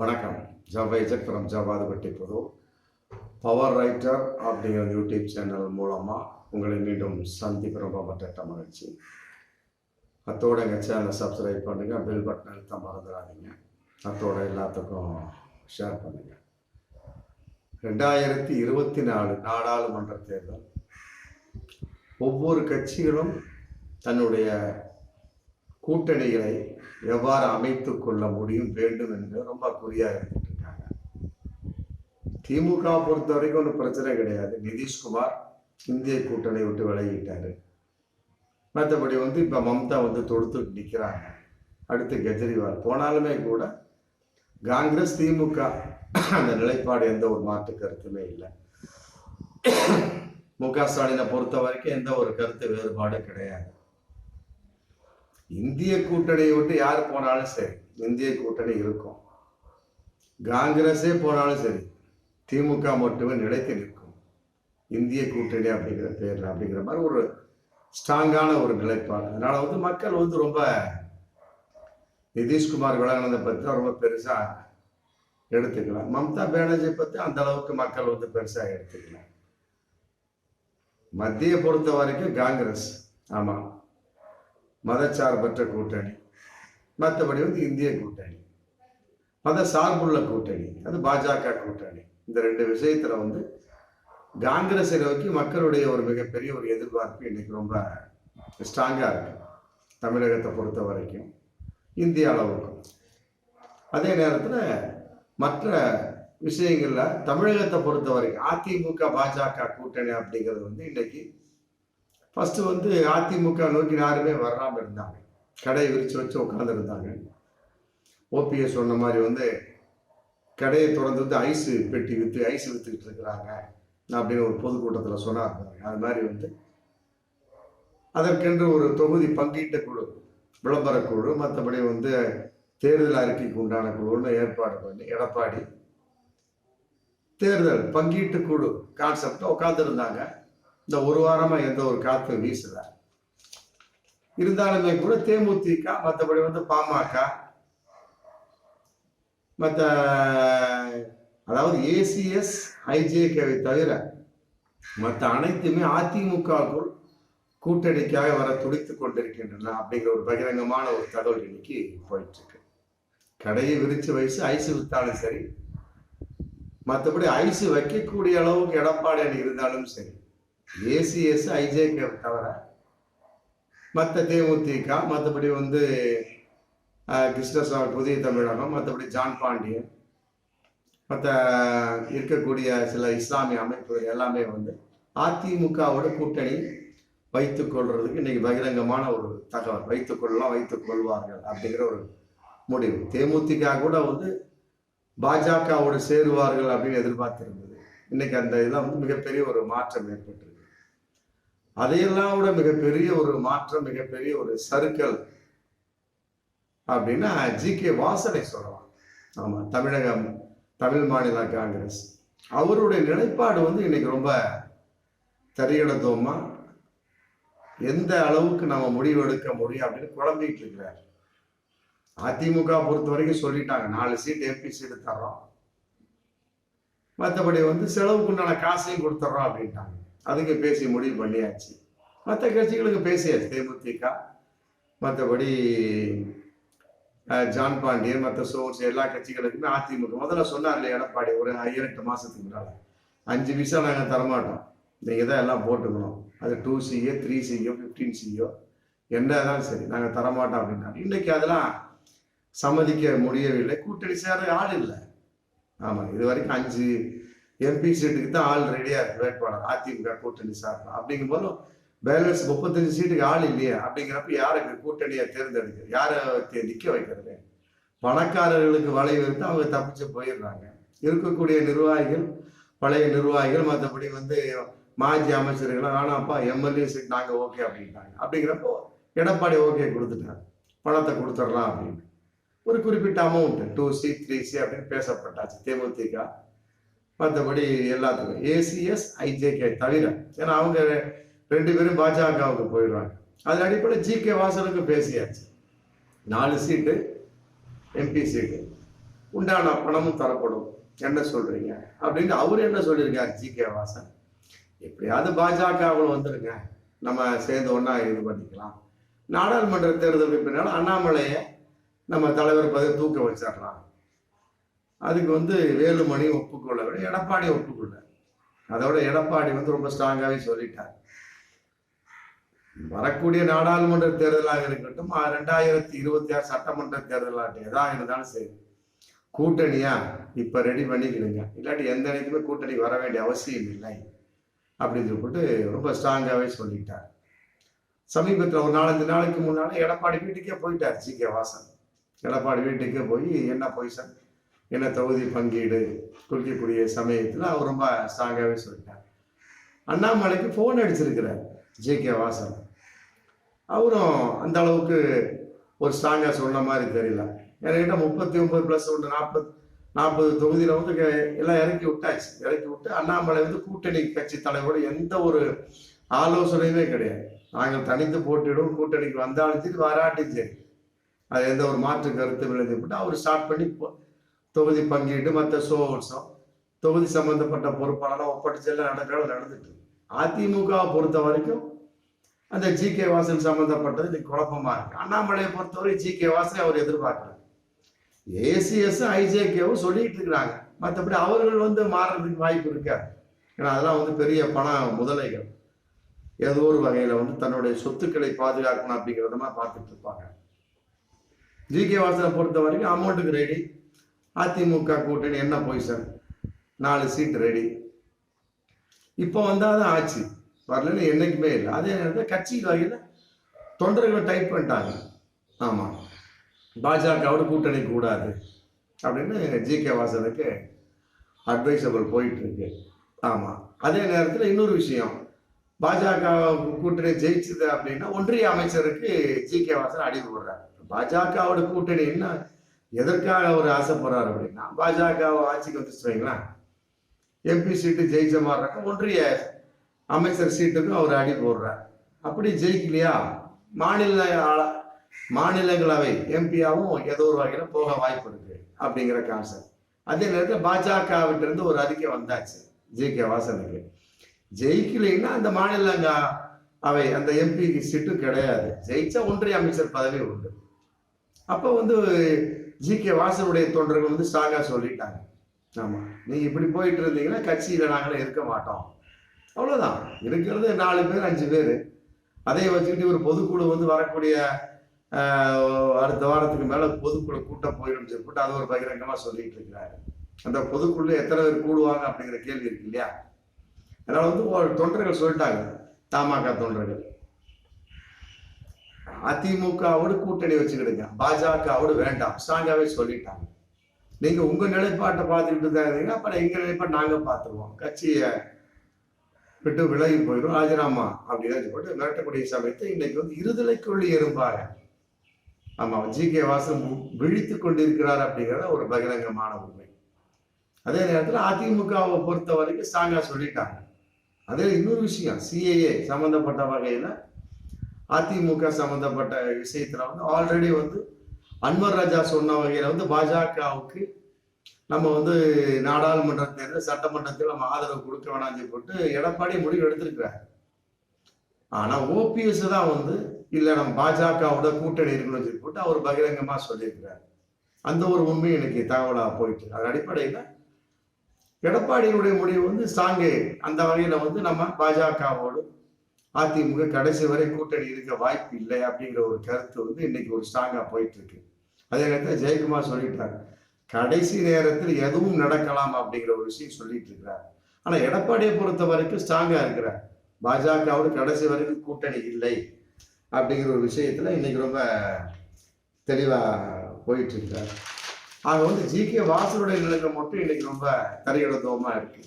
வணக்கம். ஜாபா இஜக் ஃப்ரம் ஜவாதுபட்டி புது. Power writer அப்படிங்கிற யூடியூப் சேனல் மூலமாக உங்களை மீண்டும் சந்திப்பு ரொம்ப மற்ற மகிழ்ச்சி. அத்தோட எங்கள் சேனலை சப்ஸ்கிரைப் பண்ணுங்கள் பெல் பட்டன் அழுத்த மறந்துடாதீங்க. அத்தோட எல்லாத்துக்கும் ஷேர் பண்ணுங்கள் ரெண்டாயிரத்தி இருபத்தி நாலு நாடாளுமன்ற தேர்தல். ஒவ்வொரு கட்சிகளும் தன்னுடைய கூட்டணிகளை எவ்வாறு அமைத்து கொள்ள முடியும் வேண்டும் என்று ரொம்ப குறியாக இருந்துட்டு இருக்காங்க திமுக பொறுத்த வரைக்கும் ஒன்றும் பிரச்சனை கிடையாது. நிதிஷ்குமார் இந்திய கூட்டணி விட்டு விலகிட்டாரு. மற்றபடி வந்து இப்போ மம்தா வந்து தொடுத்து நிற்கிறாங்க அடுத்து கெஜ்ரிவால். போனாலுமே கூட காங்கிரஸ் திமுக அந்த நிலைப்பாடு எந்த ஒரு மாற்று கருத்துமே இல்லை. மு க ஸ்டாலினை பொறுத்த வரைக்கும் எந்த ஒரு கருத்து வேறுபாடு கிடையாது. இந்திய கூட்டணியை விட்டு யார் போனாலும் சரி இந்திய கூட்டணி இருக்கும். காங்கிரஸே போனாலும் சரி திமுக மட்டுமே நிலைத்து நிற்கும். இந்திய கூட்டணி அப்படிங்கிற பேர் அப்படிங்கிற மாதிரி ஒரு ஸ்ட்ராங்கான ஒரு நிலைப்பாடு. அதனால வந்து மக்கள் வந்து ரொம்ப நிதிஷ்குமார் விலகினதை பற்றி தான் ரொம்ப பெருசா எடுத்துக்கலாம். மம்தா பானர்ஜியை பற்றி அந்த அளவுக்கு மக்கள் வந்து பெருசா எடுத்துக்கலாம் மத்திய பொறுத்த வரைக்கும் காங்கிரஸ். ஆமா. மதச்சார்பற்ற கூட்டணி. மற்றபடி வந்து இந்திய கூட்டணி. மத சார்புள்ள கூட்டணி. அது பாஜக கூட்டணி. இந்த ரெண்டு விஷயத்துல வந்து காங்கிரஸை நோக்கி மக்களுடைய ஒரு மிகப்பெரிய ஒரு எதிர்பார்ப்பு இன்னைக்கு ரொம்ப ஸ்ட்ராங்காக இருக்கு. தமிழகத்தை பொறுத்த வரைக்கும். இந்திய அளவுக்கும். அதே நேரத்தில் மற்ற விஷயங்களில் தமிழகத்தை பொறுத்த வரைக்கும் அதிமுக பாஜக கூட்டணி அப்படிங்கிறது வந்து இன்னைக்கு ஃபஸ்ட்டு வந்து அதிமுக நோக்கி யாருமே வராமல் இருந்தாங்க. கடையை விரிச்சு வச்சு உட்காந்துருந்தாங்க ஓபிஎஸ் சொன்ன மாதிரி வந்து கடையை திறந்து வந்து ஐஸ் பெட்டி விற்று ஐஸ் வித்துக்கிட்டு இருக்கிறாங்க. அப்படின்னு ஒரு பொதுக்கூட்டத்தில் சொன்னார் அது மாதிரி வந்து அதற்கென்று ஒரு தொகுதி பங்கீட்டு குழு விளம்பர குழு மற்றபடி வந்து தேர்தல் அறிக்கைக்கு உண்டான குழுன்னு ஏற்பாடு பண்ணி எடப்பாடி தேர்தல் பங்கீட்டு குழு கான்செப்ட் உட்காந்துருந்தாங்க இந்த ஒரு வாரமாக எந்த ஒரு காற்று வீசலை. இருந்தாலுமே கூட தேமுதிக மற்றபடி வந்து பாமக மற்ற அதாவது ஏசிஎஸ் ஐஜேகேவை தவிர மற்ற அனைத்துமே அதிமுகவுக்குள் கூட்டணிக்காக வர துடித்து கொண்டிருக்கின்றன அப்படிங்கிற ஒரு பகிரங்கமான ஒரு தகவல் இன்னைக்கு போயிட்டு இருக்கு கடையை விரிச்சு வயசு ஐசு வித்தாலும் சரி மற்றபடி ஐசு வைக்கக்கூடிய அளவுக்கு எடப்பாடி அணி இருந்தாலும் சரி ஏசிஎஸ் ஐஜேகே தவிர மற்ற தேமுதிக மற்றபடி வந்து கிருஷ்ணசாமி புதிய தமிழகம் மற்றபடி ஜான் பாண்டியன் மற்ற இருக்கக்கூடிய சில இஸ்லாமிய அமைப்புகள் எல்லாமே வந்து அதிமுகவோட கூட்டணி வைத்து கொள்றதுக்கு இன்னைக்கு பகிரங்கமான ஒரு தகவல் வைத்துக் கொள்ளலாம் வைத்துக் கொள்வார்கள் அப்படிங்கிற ஒரு முடிவு. தேமுதிக கூட வந்து பாஜகவோடு சேருவார்கள் அப்படின்னு எதிர்பார்த்திருந்தது. இன்னைக்கு அந்த இதெல்லாம் வந்து மிகப்பெரிய ஒரு மாற்றம் ஏற்பட்டிருக்கு. அதையெல்லாம் விட மிகப்பெரிய ஒரு மாற்றம் மிகப்பெரிய ஒரு சர்க்கிள் அப்படின்னா ஜி கே வாசனை சொல்லலாம். ஆமா தமிழகம் தமிழ் மாநில காங்கிரஸ். அவருடைய நிலைப்பாடு வந்து இன்னைக்கு ரொம்ப தரியடத்துவமா எந்த அளவுக்கு நம்ம முடிவு எடுக்க முடியும் அப்படின்னு குழம்பிட்டு இருக்கிறார். அதிமுக பொறுத்த வரைக்கும் சொல்லிட்டாங்க நாலு சீட் எம்பி சீட்டு தர்றோம். மற்றபடி வந்து செலவுக்குண்டான காசையும் கொடுத்துட்றோம் அப்படின்ட்டாங்க. அதுக்கு பேசி முடிவு பண்ணியாச்சு. மற்ற கட்சிகளுக்கு பேசியாச்சு தேமுதிக மற்றபடி ஜான் பாண்டியன் மற்ற சோர்ஸ் எல்லா கட்சிகளுக்குமே அதிமுக. முதல்ல சொன்னார் இல்லையா எடப்பாடி ஒரு ஏழு மாதத்துக்கு மாசத்துக்கு முன்னால. அஞ்சு விசா நாங்கள் தரமாட்டோம். நீங்கள் தான் எல்லாம் போட்டுக்கணும். அது two CO three CO fifteen CO என்னதான் சரி நாங்கள் தரமாட்டோம் அப்படின்னா இன்றைக்கி அதெல்லாம் சம்மதிக்க முடியவில்லை. கூட்டணி சேர ஆள் இல்லை. ஆமாம் இது வரைக்கும் அஞ்சு எம்பி சீட்டுக்கு தான் ஆள் ரெடியா இருக்கு. வேட்பாளர் அதிமுக கூட்டணி சார்பா அப்படிங்கும்போது பேலன்ஸ் முப்பத்தஞ்சு சீட்டுக்கு ஆள் இல்லையா அப்படிங்கிறப்ப யாருக்கு கூட்டணியை தேர்ந்தெடுக்க யாரை நிற்க நிக்க வைக்கிறது? பணக்காரர்களுக்கு வலை விருத்து அவங்க தப்பிச்சு போயிடுறாங்க. இருக்கக்கூடிய நிர்வாகிகள் பழைய நிர்வாகிகள் மற்றபடி வந்து மாஜி அமைச்சர்கள் வேணாம்ப்பா எம்எல்ஏ சீட் நாங்கள் ஓகே அப்படின்ட்டாங்க. அப்படிங்கிறப்போ எடப்பாடி ஓகே கொடுத்துட்டாங்க பணத்தை கொடுத்துடலாம் அப்படின்னு. ஒரு குறிப்பிட்ட amount two C three C அப்படின்னு பேசப்பட்டாச்சு. தேமுதிக மற்றபடி எல்லாத்துக்கும். ஏசிஎஸ் ஐஜேகே தவிர. ஏன்னா அவங்க ரெண்டு பேரும் பாஜகவுக்கு போயிடுவாங்க அதன் அடிப்படையில் ஜி கே வாசனுக்கு பேசியாச்சு. நாலு சீட்டு எம்பி சீட்டு. உண்டான பணமும் தரப்படும். என்ன சொல்றீங்க? அப்படின்னு அவர் என்ன சொல்லியிருக்கார் ஜி கே வாசன் எப்படியாவது பாஜகவில் வந்துருங்க. நம்ம சேர்ந்து ஒன்றா இது பண்ணிக்கலாம். நாடாளுமன்ற தேர்தலுக்கு பின்னால் அண்ணாமலையை நம்ம தலைவர் பதவி தூக்க வச்சிடலாம். அதுக்கு வந்து வேலுமணி ஒப்புக்கொள்ள விட எடப்பாடி ஒப்புக்கொள்ள அதோட எடப்பாடி வந்து ரொம்ப ஸ்ட்ராங்காகவே சொல்லிட்டார். வரக்கூடிய நாடாளுமன்ற தேர்தலாக இருக்கட்டும் ரெண்டாயிரத்தி இருபத்தி ஆறு சட்டமன்ற தேர்தலாகட்டும் எதாக இருந்தாலும் சரி கூட்டணியா இப்ப ரெடி பண்ணிக்கிடுங்க. இல்லாட்டி எந்த நேரத்துமே கூட்டணி வர வேண்டிய அவசியம் இல்லை அப்படின்னு சொல்லிட்டு ரொம்ப ஸ்ட்ராங்காகவே சொல்லிட்டார். சமீபத்தில் ஒரு நாலஞ்சு நாளைக்கு முன்னால எடப்பாடி வீட்டுக்கே போயிட்டார் ஜி கே வாசன். எடப்பாடி வீட்டுக்கே போய் என்ன பொய்சன் என்ன தொகுதி பங்கீடு குறிக்கக்கூடிய சமயத்தில் அவர் ரொம்ப ஸ்ட்ராங்காகவே சொல்லிட்டார். அண்ணாமலைக்கு ஃபோன் அடிச்சிருக்கிறார் ஜே கே வாசன். அவரும் அந்த அளவுக்கு ஒரு ஸ்ட்ராங்காக சொன்ன மாதிரி தெரியல. என்கிட்ட முப்பத்தி ஒன்பது ப்ளஸ் ஒன்று நாற்பது நாற்பது தொகுதியில் வந்து எல்லாம் இறக்கி விட்டாச்சு. இறக்கி விட்டு அண்ணாமலை வந்து கூட்டணி கட்சி தலைவரோட எந்த ஒரு ஆலோசனையுமே கிடையாது. நாங்கள் தனித்து போட்டிடும் கூட்டணிக்கு வந்தாலும் சரி வராட்டி சரி. அது எந்த ஒரு மாற்று கருத்து விளைந்து போட்டு அவர் ஸ்டார்ட் பண்ணி போ- தொகுதி பங்கீடு மற்ற சோர்ஸம் தொகுதி சம்பந்தப்பட்ட பொறுப்பாளர் ஒப்படைச்செல்லாம் நடக்கிறது நடந்துட்டு அதிமுகவை பொறுத்த வரைக்கும் அந்த ஜி கே வாசன் சம்பந்தப்பட்டது இன்னைக்கு குழப்பமா இருக்கு. அண்ணாமலையை பொறுத்தவரை ஜி கே வாசனை அவர் எதிர்பார்க்கிறார் ஏசிஎஸ் ஐஜேகேவும் சொல்லிட்டு இருக்கிறாங்க. மற்றபடி அவர்கள் வந்து மாறுறதுக்கு வாய்ப்பு இருக்காது ஏன்னா அதெல்லாம் வந்து பெரிய பண முதலைகள். ஏதோ ஒரு வகையில வந்து தன்னுடைய சொத்துக்களை பாதுகாக்கணும் அப்படிங்கிறத பார்த்துட்டு இருப்பாங்க. ஜி கே வாசனை பொறுத்த வரைக்கும் அமௌண்ட்டுக்கு ரெடி அதிமுக கூட்டணி என்ன பொசிஷன் நாலு சீட் ரெடி இப்போ வந்தால் தான் ஆச்சு வரலன்னு என்றைக்குமே இல்லை. அதே நேரத்தில் கட்சி வகையில் தொண்டர்கள் டைப் பண்ணிட்டாங்க. ஆமாம் பாஜகவோட கூட்டணி கூடாது அப்படின்னு ஜி கே வாசனுக்கு அட்வைசபிள் போயிட்டுருக்கு. ஆமாம் அதே நேரத்தில் இன்னொரு விஷயம். பாஜக கூட்டணி ஜெயிச்சது அப்படின்னா ஒன்றிய அமைச்சருக்கு ஜி கே வாசன் அடி விடுறாரு பாஜகவோட கூட்டணி என்ன எதற்காக அவர் ஆசைப்படுறாரு அப்படின்னா பாஜக ஆட்சிக்கு வந்துச்சு வைங்களேன். எம்பி சீட்டு ஜெயிச்ச மாதிரி ஒன்றிய அமைச்சர் சீட்டுக்கும் அவர் அடி போடுறார். அப்படி ஜெயிக்கலையா? மாநில மாநிலங்களவை எம்பியாவும் ஏதோ ஒரு வகையில் போக வாய்ப்பு இருக்கு அப்படிங்கிற கான்செப்ட் அதே நேரத்தில் பாஜகவிட்ட இருந்து ஒரு அறிக்கை வந்தாச்சு ஜே கே வாசனுக்கு. ஜெயிக்கலைன்னா அந்த மாநிலங்க அவை அந்த எம்பி சீட்டும் கிடையாது. ஜெயிச்சா ஒன்றிய அமைச்சர் பதவி உண்டு. அப்போ வந்து ஜி கே வாசனுடைய தொண்டர்கள் வந்து ஸ்ட்ராங்காக சொல்லிட்டாங்க. ஆமாம் நீங்கள் இப்படி போயிட்டு இருந்தீங்கன்னா கட்சியில் நாங்கள் இருக்க மாட்டோம். அவ்வளோதான் இருக்கிறது நாலு பேர் அஞ்சு பேர். அதை வச்சுக்கிட்டு ஒரு பொதுக்குழு வந்து வரக்கூடிய அடுத்த வாரத்துக்கு மேலே பொதுக்குழு கூட்டம் போயிடும் சொல்லிட்டு அது ஒரு பகிரங்கமாக சொல்லிட்டு இருக்கிறாரு. அந்த பொதுக்குழு எத்தனை பேர் கூடுவாங்க அப்படிங்கிற கேள்வி இருக்கு இல்லையா? அதனால் வந்து ஒரு தொண்டர்கள் சொல்லிட்டாங்க. தமாக தொண்டர்கள். அதிமுகவோடு கூட்டணி வச்சுக்கிடுங்க. பாஜகவோடு வேண்டாம். ஸ்ட்ராங்காவே சொல்லிட்டாங்க. நீங்க உங்க நிலைப்பாட்டை பார்த்துக்கிட்டு தான் இருந்தீங்க அப்புறம் எங்க நிலைப்பாடு நாங்க பார்த்துருவோம். கட்சியை விட்டு விலகி போயிடும். ராஜினாமா அப்படின்னு சொல்லிட்டு மிரட்டக்கூடிய சமயத்தை இன்னைக்கு வந்து இருதலைக்குள்ளி எறும்பாக ஆமா ஜி கே வாசன் விழித்து கொண்டிருக்கிறார் அப்படிங்கிறத ஒரு பகிரங்கமான உண்மை. அதே நேரத்தில் அதிமுகவை பொறுத்த வரைக்கும் ஸ்ட்ராங்கா சொல்லிட்டாங்க. அதே இன்னொரு விஷயம் சிஏஏ சம்பந்தப்பட்ட வகையில அதிமுக சம்பந்தப்பட்ட விஷயத்துல வந்து ஆல்ரெடி வந்து அன்வர் ராஜா சொன்ன வகையில வந்து பாஜகவுக்கு நம்ம வந்து நாடாளுமன்ற தேர்தல் சட்டமன்றத்தில் நம்ம ஆதரவு கொடுக்க வேணாம்னு சொல்லிட்டு எடப்பாடி முடிவு எடுத்திருக்கிறார். ஆனா ஓபிஎஸ் தான் வந்து இல்லை நம்ம பாஜகவோட கூட்டணி இருக்கணும்னு சொல்லி போட்டு அவர் பகிரங்கமா சொல்லியிருக்கிறார். அந்த ஒரு உண்மை எனக்கு தகவலா போயிட்டு அதன் அடிப்படையில எடப்பாடியினுடைய முடிவு வந்து ஸ்ட்ராங்கு அந்த வகையில வந்து நம்ம பாஜகவோடு அதிமுக கடைசி வரை கூட்டணி இருக்க வாய்ப்பு இல்லை அப்படிங்கிற ஒரு கருத்து வந்து இன்னைக்கு ஒரு ஸ்ட்ராங்காக போயிட்டு இருக்கு அதே நேரத்தில் ஜெயக்குமார் சொல்லிட்டாங்க கடைசி நேரத்தில் எதுவும் நடக்கலாம் அப்படிங்கிற ஒரு விஷயம் சொல்லிட்டு இருக்கிறார். ஆனால் எடப்பாடியை பொறுத்த வரைக்கும் ஸ்ட்ராங்காக இருக்கிறார். பாஜகவோடு கடைசி வரைக்கும் கூட்டணி இல்லை அப்படிங்கிற ஒரு விஷயத்தில் இன்னைக்கு ரொம்ப தெளிவாக போயிட்டு இருக்கார் ஆக வந்து ஜி கே வாசனுடைய நிலைமை மட்டும் இன்னைக்கு ரொம்ப தரையிடத்துவமா இருக்கு.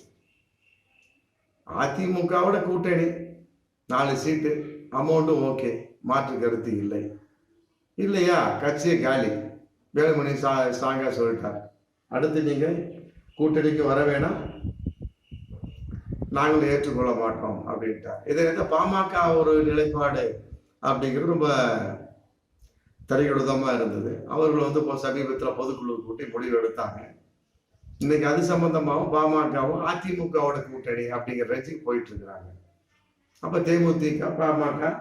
அதிமுகவோட கூட்டணி நாலு சீட்டு அமௌண்ட்டும் ஓகே மாற்று கருத்து இல்லை. இல்லையா? கட்சியை காலி. வேலுமணி சா ஸ்ட்ராங்காக சொல்லிட்டார். அடுத்து நீங்கள் கூட்டணிக்கு வர வேணாம். நாங்களும் ஏற்றுக்கொள்ள மாட்டோம் அப்படின்ட்டார். இதை வந்து பாமக ஒரு நிலைப்பாடு அப்படிங்கிறது ரொம்ப தரையுடதமா இருந்தது. அவர்கள் வந்து இப்போ சமீபத்தில் பொதுக்குழு கூட்டி முடிவு எடுத்தாங்க. இன்னைக்கு அது சம்பந்தமாகவும் பாமகவும் அதிமுகவோட கூட்டணி அப்படிங்கிற ரேஞ்சுக்கு போயிட்டு இருக்கிறாங்க. அப்ப தேமுதிக பாமக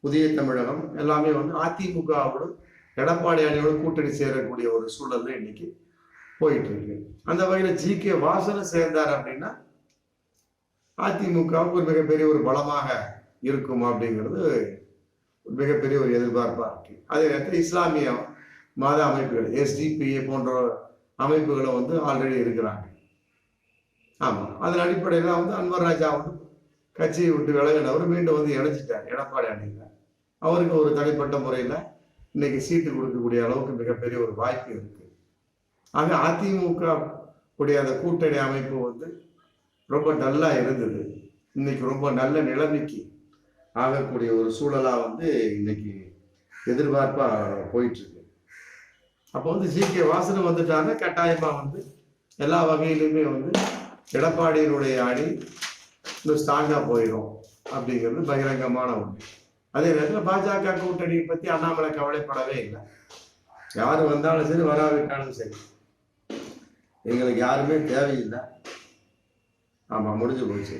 புதிய தமிழகம் எல்லாமே வந்து அதிமுகவோடு எடப்பாடி அணியோட கூட்டணி சேரக்கூடிய ஒரு சூழல்ல இன்னைக்கு போயிட்டு இருக்கு. அந்த வகையில ஜி கே வாசனும் சேர்ந்தார் அப்படின்னா அதிமுகவுக்கு ஒரு மிகப்பெரிய ஒரு பலமாக இருக்கும் அப்படிங்கிறது ஒரு மிகப்பெரிய ஒரு எதிர்பார்ப்பா இருக்கு. அதே நேரத்தில் இஸ்லாமிய மத அமைப்புகள் எஸ்டிபிஏ போன்ற அமைப்புகளை வந்து ஆல்ரெடி இருக்கிறாங்க. ஆமா அதன் அடிப்படையில் வந்து அன்வர் ராஜா வந்து கட்சியை விட்டு விலகினவர் மீண்டும் வந்து இணைச்சிட்டார் எடப்பாடி அணியில். அவருக்கு ஒரு தனிப்பட்ட முறையில் இன்னைக்கு சீட்டு கொடுக்கக்கூடிய அளவுக்கு மிகப்பெரிய ஒரு வாய்ப்பு இருக்கு. ஆக அதிமுக உடைய அந்த கூட்டணி அமைப்பு வந்து ரொம்ப நல்லா இருந்தது. இன்னைக்கு ரொம்ப நல்ல நிலைமைக்கு ஆகக்கூடிய ஒரு சூழலா வந்து இன்னைக்கு எதிர்பார்ப்பா போயிட்டு இருக்கு அப்போ வந்து ஜி கே வாசனம் வந்துட்டாங்க. கட்டாயமா வந்து எல்லா வகையிலுமே வந்து எடப்பாடியினுடைய அணி இந்த ஸ்ட்ராங்காக போயிடும் அப்படிங்கிறது பகிரங்கமான ஒன்று. அதே நேரத்தில் பாஜக கூட்டணியை பற்றி அண்ணாமலை கவலைப்படவே இல்லை. யார் வந்தாலும் சரி வராவிட்டாலும் சரி. எங்களுக்கு யாருமே தேவையில்லை. ஆமாம் முடிஞ்சு போச்சு.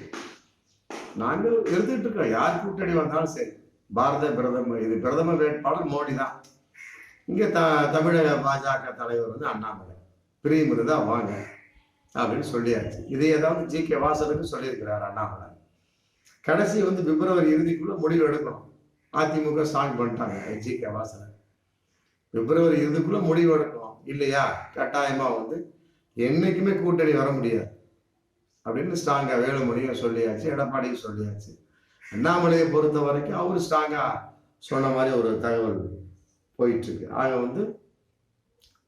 நாங்கள் எழுதிட்டு இருக்கோம். யார் கூட்டணி வந்தாலும் சரி. பாரத பிரதமர் இது பிரதம வேட்பாளர் மோடி தான். இங்கே த தமிழக பாஜக தலைவர் வந்து அண்ணாமலை. பிரியம் இருந்தா வாங்க. அப்படின்னு சொல்லியாச்சு. இதை ஏதாவது ஜி கே வாசனுக்கு சொல்லியிருக்கிறார் அண்ணாமலை. கடைசி வந்து பிப்ரவரி இறுதிக்குள்ள முடிவு எடுக்கணும். அதிமுக ஸ்ட்ராங் பண்ணிட்டாங்க ஜி கே வாசனை பிப்ரவரி இறுதிக்குள்ள முடிவு எடுக்கணும். இல்லையா? கட்டாயமா வந்து என்னைக்குமே கூட்டணி வர முடியாது. அப்படின்னு ஸ்ட்ராங்கா வேலுமணியும் சொல்லியாச்சு எடப்பாடியும் சொல்லியாச்சு. அண்ணாமலையை பொறுத்த வரைக்கும் அவரு ஸ்ட்ராங்கா சொன்ன மாதிரி ஒரு தகவல் போயிட்டு இருக்கு. ஆக வந்து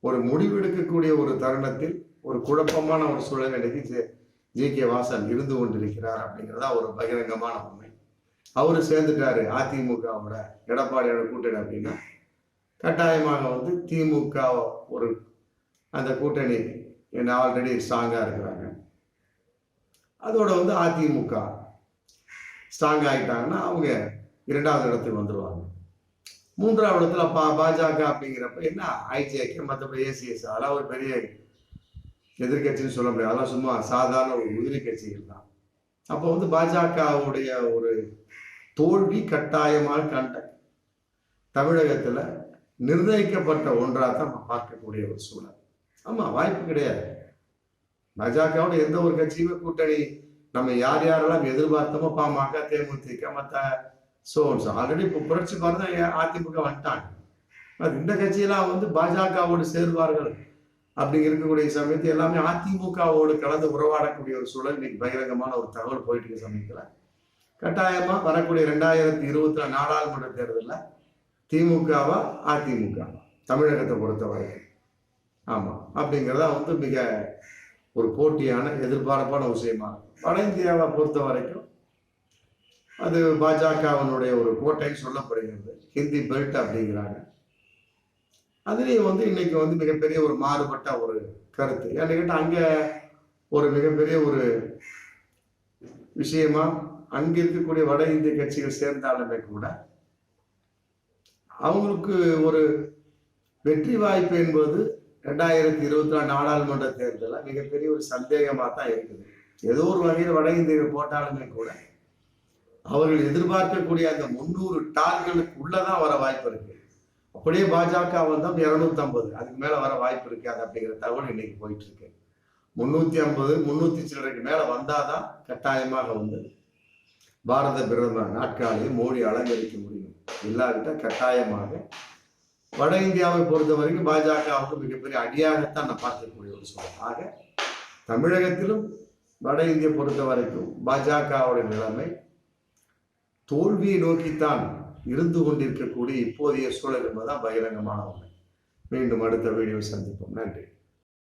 ஒரு முடிவெடுக்கக்கூடிய ஒரு தருணத்தில் ஒரு குழப்பமான ஒரு சூழ்நிலைக்கு ஜே கே வாசன் இருந்து கொண்டிருக்கிறார் அப்படிங்கிறதா ஒரு பகிரங்கமான உண்மை. அவரு சேர்ந்துட்டாரு அதிமுகவோட எடப்பாடியோட கூட்டணி அப்படின்னா கட்டாயமாக வந்து திமுக ஒரு அந்த கூட்டணி என்ன ஆல்ரெடி ஸ்ட்ராங்கா இருக்கிறாங்க. அதோட வந்து அதிமுக ஸ்ட்ராங் ஆகிட்டாங்கன்னா அவங்க இரண்டாவது இடத்துக்கு வந்துடுவாங்க மூன்றாவது இடத்துல பா பாஜக அப்படிங்கிறப்ப என்ன ஐஜேகே மற்றபடி ஏசிஎஸ் அதெல்லாம் ஒரு பெரிய எதிர்கட்சின்னு சொல்ல முடியாது. அதெல்லாம் சும்மா சாதாரண ஒரு உதிரி கட்சிகள் தான். அப்போ வந்து பாஜகவுடைய ஒரு தோல்வி கட்டாயமாக கண்ட தமிழகத்தில் நிர்ணயிக்கப்பட்ட ஒன்றாக தான் நம்ம பார்க்கக்கூடிய ஒரு சூழல். ஆமாம் வாய்ப்பு கிடையாது. பாஜகவோட எந்த ஒரு கட்சியுமே கூட்டணி நம்ம யார் யாரெல்லாம் எதிர்பார்த்தோமோ பாமக தேமுதிக மற்ற சோன்ஸ் ஆல்ரெடி இப்போ புரட்சி பாருங்க அதிமுக வந்துட்டாங்க. இந்த கட்சியெல்லாம் வந்து பாஜகவோடு சேர்வார்கள் அப்படி இருக்கக்கூடிய சமயத்து எல்லாமே அதிமுகவோடு கலந்து உறவாடக்கூடிய ஒரு சூழல் இன்னைக்கு பகிரங்கமான ஒரு தகவல் போயிட்டு இருக்க சமயத்துல கட்டாயமா வரக்கூடிய ரெண்டாயிரத்தி இருபத்தி நாடாளுமன்ற தேர்தலில் திமுகவா அதிமுக தமிழகத்தை பொறுத்தவரை ஆமா. அப்படிங்கிறத வந்து மிக ஒரு போட்டியான எதிர்பார்ப்பான விஷயமா. இருக்கும் வட இந்தியாவை பொறுத்த வரைக்கும் அது பாஜகவனுடைய ஒரு கோட்டைன்னு சொல்லப்படுகிறது. ஹிந்தி பெல்ட் அப்படிங்கிறாங்க. அதுலேயும் வந்து இன்னைக்கு வந்து மிகப்பெரிய ஒரு மாறுபட்ட ஒரு கருத்து. ஏன்னு கேட்டால் அங்கே ஒரு மிகப்பெரிய ஒரு விஷயமா அங்கே இருக்கக்கூடிய வட இந்திய கட்சிகள் சேர்ந்தாலுமே கூட அவங்களுக்கு ஒரு வெற்றி வாய்ப்பு என்பது ரெண்டாயிரத்தி இருபத்தி நாலு நாடாளுமன்ற தேர்தலில் மிகப்பெரிய ஒரு சந்தேகமாக தான் இருக்குது. ஏதோ ஒரு வகையில் வட இந்தியர்கள் போட்டாலுமே கூட அவர்கள் எதிர்பார்க்கக்கூடிய அந்த முன்னூறு டார்களுக்கு உள்ளதான் வர வாய்ப்பு இருக்கு. அப்படியே பாஜக வந்தால் இருநூத்தி ஐம்பது அதுக்கு மேல வர வாய்ப்பு இருக்காது அப்படிங்கிற தகவல் இன்னைக்கு போயிட்டு இருக்கு முன்னூத்தி ஐம்பது முன்னூத்தி சில்லறைக்கு மேல வந்தாதான் கட்டாயமாக வந்தது. பாரத பிரதமர் நாட்காலியை மோடி அலங்கரிக்க முடியும். இல்லாவிட்டால் கட்டாயமாக வட இந்தியாவை பொறுத்த வரைக்கும் பாஜகவுக்கு மிகப்பெரிய அடியாகத்தான் நான் பார்க்கக்கூடிய ஒரு சூழல். ஆக தமிழகத்திலும் வட இந்திய பொறுத்த வரைக்கும் பாஜகவுடைய நிலைமை தோல்வியை நோக்கித்தான் இருந்து கொண்டிருக்கக்கூடிய இப்போதைய சூழல் என்பதுதான் பகிரங்கமான உண்மை மீண்டும் அடுத்த வீடியோ சந்திப்போம். நன்றி.